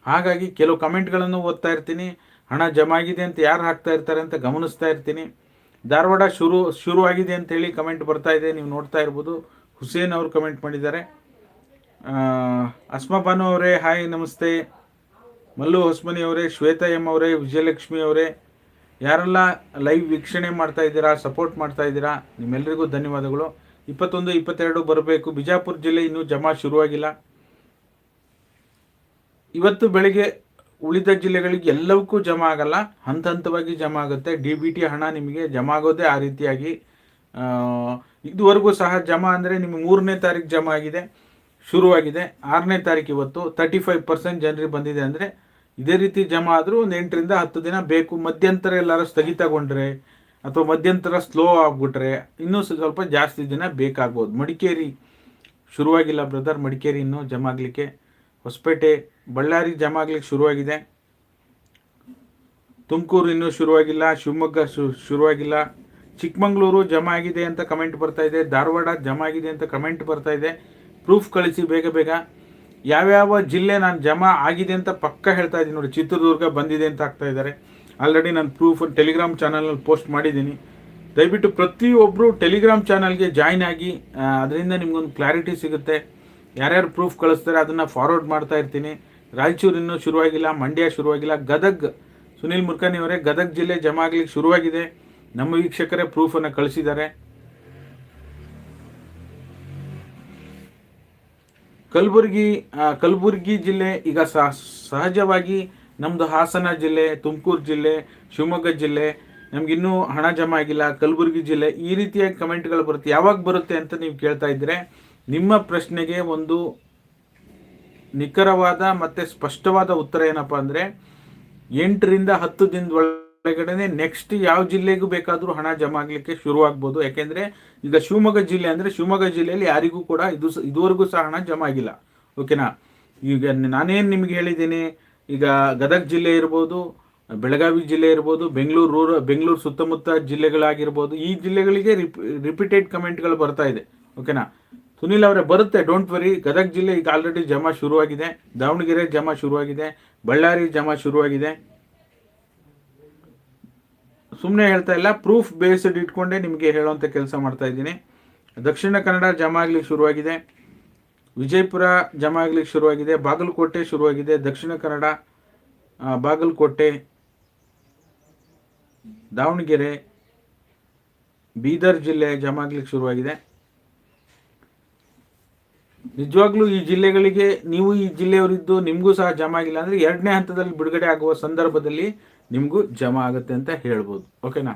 ಹಾಗಾಗಿ ಕೆಲವು ಕಮೆಂಟ್ಗಳನ್ನು ಓದ್ತಾ ಇರ್ತೀನಿ ಹಣ ಜಮಾ ಆಗಿದೆ ಅಂತ ಯಾರು ಹಾಕ್ತಾ ಇರ್ತಾರೆ ಅಂತ ಗಮನಿಸ್ತಾ ಇರ್ತೀನಿ. ಧಾರವಾಡ ಶುರು ಶುರುವಾಗಿದೆ ಅಂತೇಳಿ ಕಮೆಂಟ್ ಬರ್ತಾ ಇದೆ ನೀವು ನೋಡ್ತಾ ಇರ್ಬೋದು. ಹುಸೇನ್ ಅವರು ಕಮೆಂಟ್ ಮಾಡಿದ್ದಾರೆ. ಆ, ಅಸ್ಮಾ ಬಾನು ಅವರೇ ಹಾಯ್ ನಮಸ್ತೆ. ಮಲ್ಲು ಹೊಸ್ಮನಿ ಅವರೇ ಶ್ವೇತಾ ಎಂ ಅವರೇ ವಿಜಯಲಕ್ಷ್ಮಿ ಅವರೇ ಯಾರೆಲ್ಲ ಲೈವ್ ವೀಕ್ಷಣೆ ಮಾಡ್ತಾ ಇದ್ದೀರಾ ಸಪೋರ್ಟ್ ಮಾಡ್ತಾ ಇದ್ದೀರಾ ನಿಮ್ಮೆಲ್ಲರಿಗೂ ಧನ್ಯವಾದಗಳು. ಇಪ್ಪತ್ತೊಂದು, ಇಪ್ಪತ್ತೆರಡು ಬರಬೇಕು. ಬಿಜಾಪುರ ಜಿಲ್ಲೆ ಇನ್ನೂ ಜಮಾ ಶುರುವಾಗಿಲ್ಲ. ಇವತ್ತು ಬೆಳಿಗ್ಗೆ ಉಳಿದ ಜಿಲ್ಲೆಗಳಿಗೆ ಎಲ್ಲವಕ್ಕೂ ಜಮಾ ಆಗಲ್ಲ. ಹಂತ ಹಂತವಾಗಿ ಜಮಾ ಆಗುತ್ತೆ. ಡಿ ಬಿ ಟಿ ಹಣ ನಿಮಗೆ ಜಮಾ ಆಗೋದೇ ಆ ರೀತಿಯಾಗಿ ಇದುವರೆಗೂ ಸಹ ಜಮಾ ಅಂದರೆ ನಿಮಗೆ ಮೂರನೇ ತಾರೀಕು ಜಮಾ ಆಗಿದೆ, ಶುರುವಾಗಿದೆ. ಆರನೇ ತಾರೀಕು ಇವತ್ತು. ತರ್ಟಿ ಫೈವ್ ಪರ್ಸೆಂಟ್ ಜನರಿಗೆ ಬಂದಿದೆ ಅಂದರೆ ಇದೇ ರೀತಿ ಜಮಾ ಆದರೂ ಒಂದು ಎಂಟರಿಂದ ಹತ್ತು ದಿನ ಬೇಕು. ಮಧ್ಯಂತರ ಎಲ್ಲರೂ ಸ್ಥಗಿತಗೊಂಡ್ರೆ ಅಥವಾ ಮಧ್ಯಂತರ ಸ್ಲೋ ಆಗ್ಬಿಟ್ರೆ ಇನ್ನೂ ಸ್ವಲ್ಪ ಜಾಸ್ತಿ ದಿನ ಬೇಕಾಗ್ಬೋದು. ಮಡಿಕೇರಿ ಶುರುವಾಗಿಲ್ಲ ಬ್ರದರ್ ಮಡಿಕೇರಿ ಇನ್ನೂ ಜಮಾ ಆಗಲಿಕ್ಕೆ. ಹೊಸಪೇಟೆ, ಬಳ್ಳಾರಿ ಜಮಾ ಆಗ್ಲಿಕ್ಕೆ ಶುರುವಾಗಿದೆ. ತುಮಕೂರು ಇನ್ನೂ ಶುರುವಾಗಿಲ್ಲ. ಶಿವಮೊಗ್ಗ ಶುರುವಾಗಿಲ್ಲ. ಚಿಕ್ಕಮಂಗ್ಳೂರು ಜಮಾ ಆಗಿದೆ ಅಂತ ಕಮೆಂಟ್ ಬರ್ತಾ ಇದೆ. ಧಾರವಾಡ ಜಮಾ ಆಗಿದೆ ಅಂತ ಕಮೆಂಟ್ ಬರ್ತಾ ಇದೆ. ಪ್ರೂಫ್ ಕಳಿಸಿ ಬೇಗ ಬೇಗ. ಯಾವ್ಯಾವ ಜಿಲ್ಲೆ ನಾನು ಜಮಾ ಆಗಿದೆ ಅಂತ ಪಕ್ಕ ಹೇಳ್ತಾ ಇದ್ದೀನಿ ನೋಡಿ. ಚಿತ್ರದುರ್ಗ ಬಂದಿದೆ ಅಂತ ಆಗ್ತಾ ಇದ್ದಾರೆ. ಆಲ್ರೆಡಿ ನಾನು ಪ್ರೂಫ್ ಟೆಲಿಗ್ರಾಮ್ ಚಾನಲ್ನಲ್ಲಿ ಪೋಸ್ಟ್ ಮಾಡಿದ್ದೀನಿ. ದಯವಿಟ್ಟು ಪ್ರತಿಯೊಬ್ಬರು ಟೆಲಿಗ್ರಾಮ್ ಚಾನಲ್ಗೆ ಜಾಯ್ನ್ ಆಗಿ ಅದರಿಂದ ನಿಮಗೊಂದು ಕ್ಲಾರಿಟಿ ಸಿಗುತ್ತೆ. ಯಾರ್ಯಾರು ಪ್ರೂಫ್ ಕಳಿಸ್ತಾರೆ ಅದನ್ನು ಫಾರ್ವರ್ಡ್ ಮಾಡ್ತಾ ಇರ್ತೀನಿ. ರಾಯಚೂರು ಇನ್ನೂ ಶುರುವಾಗಿಲ್ಲ, ಮಂಡ್ಯ ಶುರುವಾಗಿಲ್ಲ, ಗದಗ್, ಸುನೀಲ್ ಮುರ್ಕಾನಿ ಅವರೇ ಗದಗ್ ಜಿಲ್ಲೆ ಜಮಾ ಆಗ್ಲಿಕ್ಕೆ ಶುರುವಾಗಿದೆ. ನಮ್ಮ ವೀಕ್ಷಕರೇ ಪ್ರೂಫನ್ನು ಕಳಿಸಿದ್ದಾರೆ. ಕಲಬುರಗಿ ಕಲಬುರಗಿ ಜಿಲ್ಲೆ ಈಗ ಸಹ- ಸಹಜವಾಗಿ ನಮ್ಮದು ಹಾಸನ ಜಿಲ್ಲೆ, ತುಮಕೂರು ಜಿಲ್ಲೆ, ಶಿವಮೊಗ್ಗ ಜಿಲ್ಲೆ ನಮಗಿನ್ನೂ ಹಣ ಜಮಾ ಆಗಿಲ್ಲ, ಕಲಬುರಗಿ ಜಿಲ್ಲೆ, ಈ ರೀತಿಯ ಕಮೆಂಟ್ಗಳು ಬರುತ್ತೆ. ಯಾವಾಗ ಬರುತ್ತೆ ಅಂತ ನೀವು ಕೇಳ್ತಾ ಇದ್ದರೆ ನಿಮ್ಮ ಪ್ರಶ್ನೆಗೆ ಒಂದು ನಿಖರವಾದ ಮತ್ತು ಸ್ಪಷ್ಟವಾದ ಉತ್ತರ ಏನಪ್ಪ ಅಂದರೆ, ಎಂಟರಿಂದ ಹತ್ತು ದಿನದ ಒಳಗಡೆನೆ ನೆಕ್ಸ್ಟ್ ಯಾವ ಜಿಲ್ಲೆಗೂ ಬೇಕಾದರೂ ಹಣ ಜಮಾ ಆಗಲಿಕ್ಕೆ ಶುರುವಾಗ್ಬೋದು. ಯಾಕೆಂದರೆ ಈಗ ಶಿವಮೊಗ್ಗ ಜಿಲ್ಲೆ ಅಂದರೆ ಶಿವಮೊಗ್ಗ ಜಿಲ್ಲೆಯಲ್ಲಿ ಯಾರಿಗೂ ಕೂಡ ಇದು ಇದುವರೆಗೂ ಸಹ ಹಣ ಜಮಾ ಆಗಿಲ್ಲ. ಓಕೆನಾ? ಈಗ ನಾನೇನು ನಿಮಗೆ ಹೇಳಿದ್ದೀನಿ? ಈಗ ಗದಗ ಜಿಲ್ಲೆ ಇರ್ಬೋದು, ಬೆಳಗಾವಿ ಜಿಲ್ಲೆ ಇರ್ಬೋದು, ಬೆಂಗಳೂರು ರೂರ ಬೆಂಗಳೂರು ಸುತ್ತಮುತ್ತ ಜಿಲ್ಲೆಗಳಾಗಿರ್ಬೋದು, ಈ ಜಿಲ್ಲೆಗಳಿಗೆ ರಿಪ್ ರಿಪೀಟೆಡ್ ಕಮೆಂಟ್ಗಳು ಬರ್ತಾ ಇದೆ. ಓಕೆನಾ ಸುನಿಲ್ ಅವರೇ, ಬರುತ್ತೆ ಡೋಂಟ್ ವರಿ ಗದಗ ಜಿಲ್ಲೆ ಈಗ ಆಲ್ರೆಡಿ ಜಮಾ ಶುರುವಾಗಿದೆ. ದಾವಣಗೆರೆ ಜಮಾ ಶುರುವಾಗಿದೆ. ಬಳ್ಳಾರಿ ಜಮಾ ಶುರುವಾಗಿದೆ. ಸುಮ್ಮನೆ ಹೇಳ್ತಾ ಇಲ್ಲ ಪ್ರೂಫ್ ಬೇಸ್ಡ್ ಇಟ್ಕೊಂಡೇ ನಿಮಗೆ ಹೇಳುವಂಥ ಕೆಲಸ ಮಾಡ್ತಾ ಇದ್ದೀನಿ. ದಕ್ಷಿಣ ಕನ್ನಡ ಜಮಾ ಆಗ್ಲಿಕ್ಕೆ ಶುರುವಾಗಿದೆ. ವಿಜಯಪುರ ಜಮ ಆಗ್ಲಿಕ್ಕೆ ಶುರುವಾಗಿದೆ, ಬಾಗಲಕೋಟೆ ಶುರುವಾಗಿದೆ, ದಕ್ಷಿಣ ಕನ್ನಡ ಬಾಗಲಕೋಟೆ, ದಾವಣಗೆರೆ, ಬೀದರ್ ಜಿಲ್ಲೆ ಜಮ ಆಗ್ಲಿಕ್ಕೆ ಶುರುವಾಗಿದೆ. ನಿಜವಾಗ್ಲೂ ಈ ಜಿಲ್ಲೆಗಳಿಗೆ, ನೀವು ಈ ಜಿಲ್ಲೆಯವರಿದ್ದು ನಿಮಗೂ ಸಹ ಜಮ ಆಗಿಲ್ಲ ಅಂದರೆ ಎರಡನೇ ಹಂತದಲ್ಲಿ ಬಿಡುಗಡೆ ಆಗುವ ಸಂದರ್ಭದಲ್ಲಿ ನಿಮಗೂ ಜಮ ಆಗುತ್ತೆ ಅಂತ ಹೇಳ್ಬೋದು. ಓಕೆನಾ?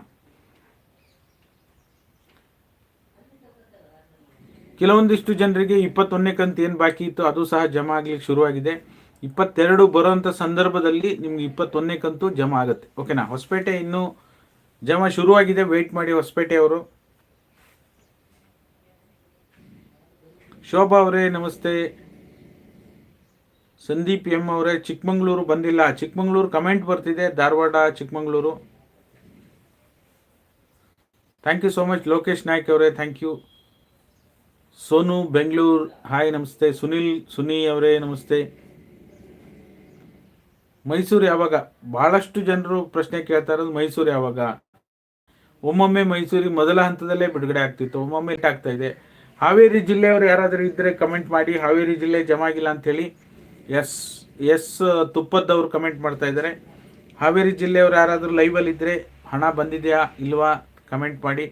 ಕೆಲವೊಂದಿಷ್ಟು ಜನರಿಗೆ ಇಪ್ಪತ್ತೊಂದನೇ ಕಂತು ಏನು ಬಾಕಿ ಇತ್ತು ಅದು ಸಹ ಜಮಾ ಆಗ್ಲಿಕ್ಕೆ ಶುರುವಾಗಿದೆ. ಇಪ್ಪತ್ತೆರಡು ಬರುವಂಥ ಸಂದರ್ಭದಲ್ಲಿ ನಿಮ್ಗೆ ಇಪ್ಪತ್ತೊಂದನೇ ಕಂತು ಜಮಾ ಆಗುತ್ತೆ. ಓಕೆನಾ? ಹೊಸಪೇಟೆ ಇನ್ನೂ ಜಮಾ ಶುರುವಾಗಿದೆ. ವೆಯ್ಟ್ ಮಾಡಿ ಹೊಸಪೇಟೆಯವರು ಶೋಭಾ ಅವರೇ, ನಮಸ್ತೆ. ಸಂದೀಪ್ ಎಂ ಅವರೇ, ಚಿಕ್ಕಮಂಗ್ಳೂರು ಬಂದಿಲ್ಲ. ಚಿಕ್ಕಮಂಗ್ಳೂರು ಕಮೆಂಟ್ ಬರ್ತಿದೆ. Dharwad, Chikmagalur. Thank you so much Lokesh Naik ಅವರೇ thank you Sonu, Bengaluru, hi, ನಮಸ್ತೆ. ಸುನಿಲ್, ಸುನಿ ಅವರೇ, ನಮಸ್ತೆ. ಮೈಸೂರು ಯಾವಾಗ? ಬಹಳಷ್ಟು ಜನರು ಪ್ರಶ್ನೆ ಕೇಳ್ತಾ ಇರೋದು ಮೈಸೂರು ಯಾವಾಗ? ಒಮ್ಮೊಮ್ಮೆ ಮೈಸೂರಿಗೆ ಮೊದಲ ಹಂತದಲ್ಲೇ ಬಿಡುಗಡೆ ಆಗ್ತಿತ್ತು. ಒಮ್ಮೊಮ್ಮೆ ಆಗ್ತಾ ಇದೆ. ಹಾವೇರಿ ಜಿಲ್ಲೆಯವರು ಯಾರಾದರೂ ಇದ್ದರೆ ಕಮೆಂಟ್ ಮಾಡಿ. ಹಾವೇರಿ ಜಿಲ್ಲೆ ಜಮಾಗಿಲ್ಲ ಅಂತೇಳಿ ಎಸ್ ಎಸ್ ತುಪ್ಪದ್ದವರು ಕಮೆಂಟ್ ಮಾಡ್ತಾ ಇದ್ದಾರೆ. ಹಾವೇರಿ ಜಿಲ್ಲೆಯವರು ಯಾರಾದರೂ ಲೈವಲ್ಲಿ ಇದ್ದರೆ ಹಣ ಬಂದಿದೆಯಾ, ಇಲ್ವಾ ಕಮೆಂಟ್ ಮಾಡಿ.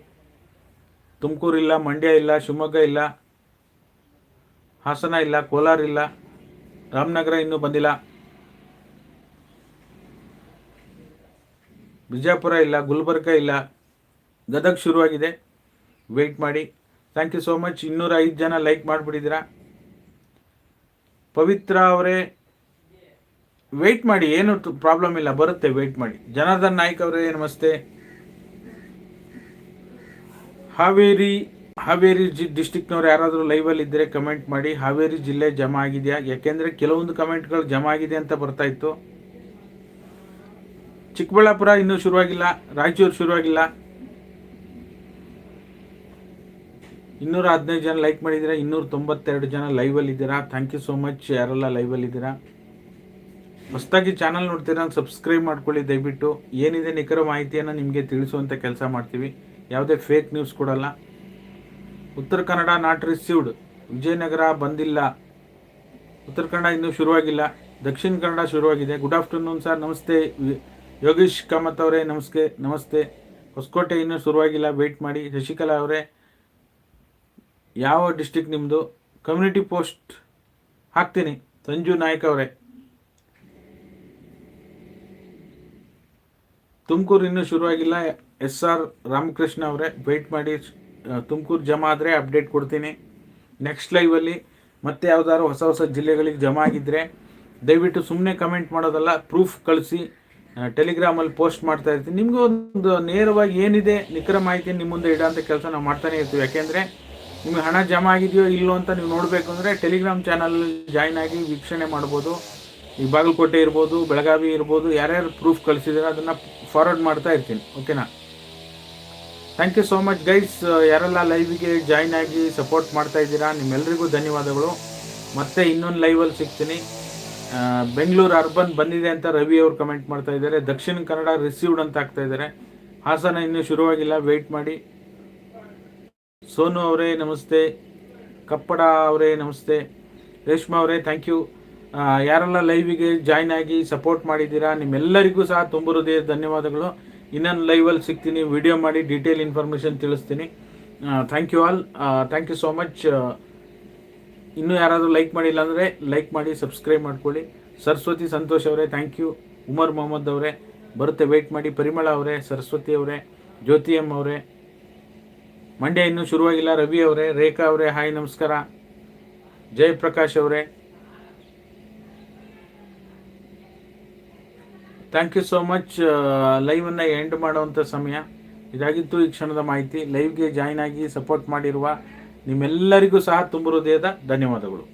ತುಮಕೂರು ಇಲ್ಲ, ಮಂಡ್ಯ ಇಲ್ಲ, ಶಿವಮೊಗ್ಗ ಇಲ್ಲ, ಹಾಸನ ಇಲ್ಲ, ಕೋಲಾರ ಇಲ್ಲ, ರಾಮನಗರ ಇನ್ನೂ ಬಂದಿಲ್ಲ. ಬಿಜಾಪುರ ಇಲ್ಲ, ಗುಲ್ಬರ್ಗ ಇಲ್ಲ, ಗದಗ ಶುರುವಾಗಿದೆ. ವೆಯ್ಟ್ ಮಾಡಿ. ಥ್ಯಾಂಕ್ ಯು ಸೋ ಮಚ್ ಇನ್ನೂರ ಐದು ಜನ ಲೈಕ್ ಮಾಡಿಬಿಟ್ಟಿದ್ದೀರಾ. ಪವಿತ್ರ ಅವರೇ ವೆಯ್ಟ್ ಮಾಡಿ. ಏನು ಪ್ರಾಬ್ಲಮ್ ಇಲ್ಲ, ಬರುತ್ತೆ ವೆಯ್ಟ್ ಮಾಡಿ. ಜನಾರ್ದನ್ ನಾಯ್ಕ್ ಅವರೇ, ನಮಸ್ತೆ. ಹಾವೇರಿ ಹಾವೇರಿ ಜಿ ಡಿಸ್ಟಿಕ್ನವ್ರು ಯಾರಾದರೂ ಲೈವಲ್ಲಿ ಇದ್ದರೆ ಕಮೆಂಟ್ ಮಾಡಿ, ಹಾವೇರಿ ಜಿಲ್ಲೆ ಜಮಾ ಆಗಿದೆಯಾ? ಯಾಕೆಂದರೆ ಕೆಲವೊಂದು ಕಮೆಂಟ್ಗಳು ಜಮಾ ಆಗಿದೆ ಅಂತ ಬರ್ತಾ ಇತ್ತು. ಚಿಕ್ಕಬಳ್ಳಾಪುರ ಇನ್ನೂ ಶುರುವಾಗಿಲ್ಲ, ರಾಯಚೂರು ಶುರುವಾಗಿಲ್ಲ. ಇನ್ನೂರ ಹದಿನೈದು ಜನ ಲೈಕ್ ಮಾಡಿದ್ದೀರಾ? ಇನ್ನೂರ ತೊಂಬತ್ತೆರಡು ಜನ ಲೈವಲ್ಲಿ ಇದ್ದೀರಾ? ಥ್ಯಾಂಕ್ ಯು ಸೋ ಮಚ್ ಯಾರೆಲ್ಲ ಲೈವಲ್ಲಿ ಇದ್ದೀರಾ? ಹೊಸದಾಗಿ ಚಾನಲ್ ನೋಡ್ತೀರಾ ಸಬ್ಸ್ಕ್ರೈಬ್ ಮಾಡ್ಕೊಳ್ಳಿ ದಯವಿಟ್ಟು. ಏನಿದೆ ನಿಖರ ಮಾಹಿತಿಯನ್ನು ನಿಮಗೆ ತಿಳಿಸುವಂಥ ಕೆಲಸ ಮಾಡ್ತೀವಿ. ಯಾವುದೇ ಫೇಕ್ ನ್ಯೂಸ್ ಕೊಡಲ್ಲ. ಉತ್ತರ ಕನ್ನಡ ನಾಟ್ ರಿಸೀವ್ಡ್ ವಿಜಯನಗರ ಬಂದಿಲ್ಲ. ಉತ್ತರ ಕನ್ನಡ ಇನ್ನೂ ಶುರುವಾಗಿಲ್ಲ. ದಕ್ಷಿಣ ಕನ್ನಡ ಶುರುವಾಗಿದೆ. ಗುಡ್ ಆಫ್ಟರ್ನೂನ್ ಸರ್ ನಮಸ್ತೆ. ಯೋಗೀಶ್ ಕಾಮತ್ ಅವರೇ, ನಮಸ್ತೆ ನಮಸ್ತೆ. ಹೊಸಕೋಟೆ ಇನ್ನೂ ಶುರುವಾಗಿಲ್ಲ. ವೆಯ್ಟ್ ಮಾಡಿ. ಶಶಿಕಲಾ ಅವರೇ, ಯಾವ ಡಿಸ್ಟಿಕ್ ನಿಮ್ಮದು ಕಮ್ಯುನಿಟಿ ಪೋಸ್ಟ್ ಹಾಕ್ತೀನಿ. ಸಂಜು ನಾಯಕ್ ಅವರೇ. ತುಮಕೂರು ಇನ್ನೂ ಶುರುವಾಗಿಲ್ಲ. ಎಸ್ ಆರ್ ರಾಮಕೃಷ್ಣ ಅವರೇ ವೆಯ್ಟ್ ಮಾಡಿ ತುಮಕೂರು ಜಮಾ ಆದರೆ ಅಪ್ಡೇಟ್ ಕೊಡ್ತೀನಿ. ನೆಕ್ಸ್ಟ್ ಲೈವಲ್ಲಿ ಮತ್ತೆ ಯಾವುದಾದ್ರು ಹೊಸ ಹೊಸ ಜಿಲ್ಲೆಗಳಿಗೆ ಜಮಾ ಆಗಿದ್ದರೆ ದಯವಿಟ್ಟು ಸುಮ್ಮನೆ ಕಮೆಂಟ್ ಮಾಡೋದಲ್ಲ ಪ್ರೂಫ್ ಕಳಿಸಿ ಟೆಲಿಗ್ರಾಮಲ್ಲಿ ಪೋಸ್ಟ್ ಮಾಡ್ತಾ ಇರ್ತೀನಿ. ನಿಮಗೂ ಒಂದು ನೇರವಾಗಿ ಏನಿದೆ, ನಿಖರ ಮಾಹಿತಿ ನಿಮ್ಮ ಮುಂದೆ ಇಡೋಂಥ ಕೆಲಸ ನಾವು ಮಾಡ್ತಾನೆ ಇರ್ತೀವಿ. ಯಾಕೆಂದರೆ ನಿಮಗೆ ಹಣ ಜಮಾ ಆಗಿದೆಯೋ ಇಲ್ಲೋ ಅಂತ ನೀವು ನೋಡಬೇಕು ಅಂದರೆ ಟೆಲಿಗ್ರಾಮ್ ಚಾನಲ್ ಜಾಯ್ನ್ ಆಗಿ ವೀಕ್ಷಣೆ ಮಾಡ್ಬೋದು. ಈ ಬಾಗಲಕೋಟೆ ಇರ್ಬೋದು, ಬೆಳಗಾವಿ ಇರ್ಬೋದು, ಯಾರ್ಯಾರು ಪ್ರೂಫ್ ಕಳಿಸಿದ್ರೆ, ಅದನ್ನು ಫಾರ್ವರ್ಡ್ ಮಾಡ್ತಾ ಇರ್ತೀನಿ. ಓಕೆನಾ thank you so much guys ಯಾರೆಲ್ಲ ಲೈವಿಗೆ ಜಾಯ್ನ್ ಆಗಿ ಸಪೋರ್ಟ್ ಮಾಡ್ತಾ ಇದ್ದೀರಾ ನಿಮ್ಮೆಲ್ಲರಿಗೂ ಧನ್ಯವಾದಗಳು. ಮತ್ತೆ ಇನ್ನೊಂದು ಲೈವಲ್ಲಿ ಸಿಗ್ತೀನಿ. ಬೆಂಗಳೂರು ಅರ್ಬನ್ ಬಂದಿದೆ ಅಂತ ರವಿ ಅವರು ಕಮೆಂಟ್ ಮಾಡ್ತಾ ಇದ್ದಾರೆ. ದಕ್ಷಿಣ ಕನ್ನಡ ರಿಸೀವ್ಡ್ ಅಂತ ಆಗ್ತಾ ಇದ್ದಾರೆ. ಹಾಸನ ಇನ್ನೂ ಶುರುವಾಗಿಲ್ಲ ವೆಯ್ಟ್ ಮಾಡಿ. ಸೋನು ಅವರೇ, ನಮಸ್ತೆ. ಕಪ್ಪಡ ಅವರೇ, ನಮಸ್ತೆ. ರೇಷ್ಮಾ ಅವರೇ ಥ್ಯಾಂಕ್ ಯು ಯಾರೆಲ್ಲ ಲೈವಿಗೆ ಜಾಯ್ನ್ ಆಗಿ ಸಪೋರ್ಟ್ ಮಾಡಿದ್ದೀರಾ, ನಿಮ್ಮೆಲ್ಲರಿಗೂ ಸಹ ತುಂಬ ಹೃದಯ ಧನ್ಯವಾದಗಳು. ಇನ್ನೊಂದು ಲೈವಲ್ಲಿ ಸಿಗ್ತೀನಿ ವಿಡಿಯೋ ಮಾಡಿ ಡೀಟೇಲ್ ಇನ್ಫಾರ್ಮೇಷನ್ ತಿಳಿಸ್ತೀನಿ. Thank you all thank you so much ಇನ್ನೂ ಯಾರಾದರೂ ಲೈಕ್ ಮಾಡಿಲ್ಲ ಅಂದರೆ ಲೈಕ್ ಮಾಡಿ ಸಬ್ಸ್ಕ್ರೈಬ್ ಮಾಡ್ಕೊಳ್ಳಿ. ಸರಸ್ವತಿ ಸಂತೋಷ್ ಅವರೇ ಥ್ಯಾಂಕ್ ಯು ಉಮರ್ ಮೊಹಮ್ಮದ್ ಅವರೇ, ಬರುತ್ತೆ ವೆಯ್ಟ್ ಮಾಡಿ. ಪರಿಮಳ ಅವರೇ, ಸರಸ್ವತಿ ಅವರೇ, ಜ್ಯೋತಿ ಎಂ ಅವರೇ. ಮಂಡ್ಯ ಇನ್ನೂ ಶುರುವಾಗಿಲ್ಲ. ರವಿ ಅವರೇ, ರೇಖಾ ಅವರೇ, ಹಾಯ್, ನಮಸ್ಕಾರ. ಜಯಪ್ರಕಾಶ್ ಅವರೇ ಥ್ಯಾಂಕ್ ಯು ಸೋ ಮಚ್ ಲೈವನ್ನು ಎಂಡ್ ಮಾಡುವಂಥ ಸಮಯ. ಇದಾಗಿತ್ತು ಈ ಕ್ಷಣದ ಮಾಹಿತಿ. ಲೈವ್ಗೆ ಜಾಯ್ನ್ ಆಗಿ ಸಪೋರ್ಟ್ ಮಾಡಿರುವ ನಿಮ್ಮೆಲ್ಲರಿಗೂ ಸಹ ತುಂಬ ಹೃದಯದ ಧನ್ಯವಾದಗಳು.